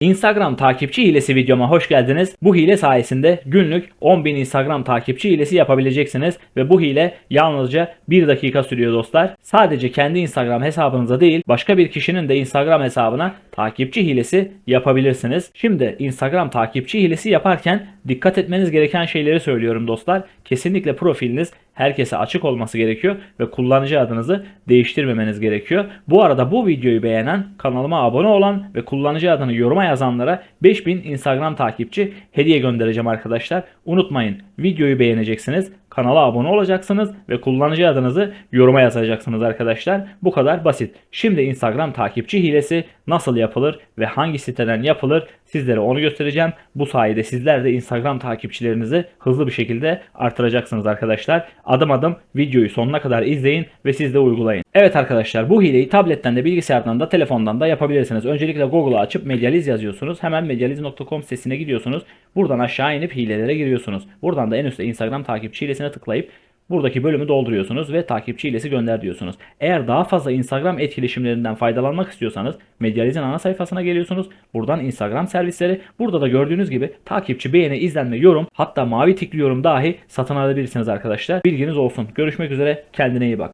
Instagram takipçi hilesi videoma hoş geldiniz. Bu hile sayesinde günlük 10.000 Instagram takipçi hilesi yapabileceksiniz ve bu hile yalnızca 1 dakika sürüyor dostlar. Sadece kendi Instagram hesabınıza değil başka bir kişinin de Instagram hesabına takipçi hilesi yapabilirsiniz. Şimdi Instagram takipçi hilesi yaparken dikkat etmeniz gereken şeyleri söylüyorum dostlar. Kesinlikle profiliniz herkese açık olması gerekiyor ve kullanıcı adınızı değiştirmemeniz gerekiyor. Bu arada bu videoyu beğenen, kanalıma abone olan ve kullanıcı adını yoruma yazanlara 5000 Instagram takipçi hediye göndereceğim arkadaşlar. Unutmayın videoyu beğeneceksiniz, kanala abone olacaksınız ve kullanıcı adınızı yoruma yazacaksınız arkadaşlar. Bu kadar basit. Şimdi Instagram takipçi hilesi nasıl yapılır ve hangi siteden yapılır sizlere onu göstereceğim. Bu sayede sizler de Instagram takipçilerinizi hızlı bir şekilde artıracaksınız arkadaşlar. Adım adım videoyu sonuna kadar izleyin ve siz de uygulayın. Evet arkadaşlar bu hileyi tabletten de bilgisayardan da telefondan da yapabilirsiniz. Öncelikle Google'a açıp Medializ yazıyorsunuz. Hemen medializ.com sitesine gidiyorsunuz. Buradan aşağı inip hilelere giriyorsunuz. Buradan da en üstte Instagram takipçi hilesine tıklayıp Buradaki bölümü dolduruyorsunuz ve takipçi hilesi gönder diyorsunuz. Eğer daha fazla Instagram etkileşimlerinden faydalanmak istiyorsanız Medializ'in ana sayfasına geliyorsunuz. Buradan Instagram servisleri. Burada da gördüğünüz gibi takipçi, beğeni, izlenme, yorum hatta mavi tikli yorum dahi satın alabilirsiniz arkadaşlar. Bilginiz olsun. Görüşmek üzere. Kendine iyi bak.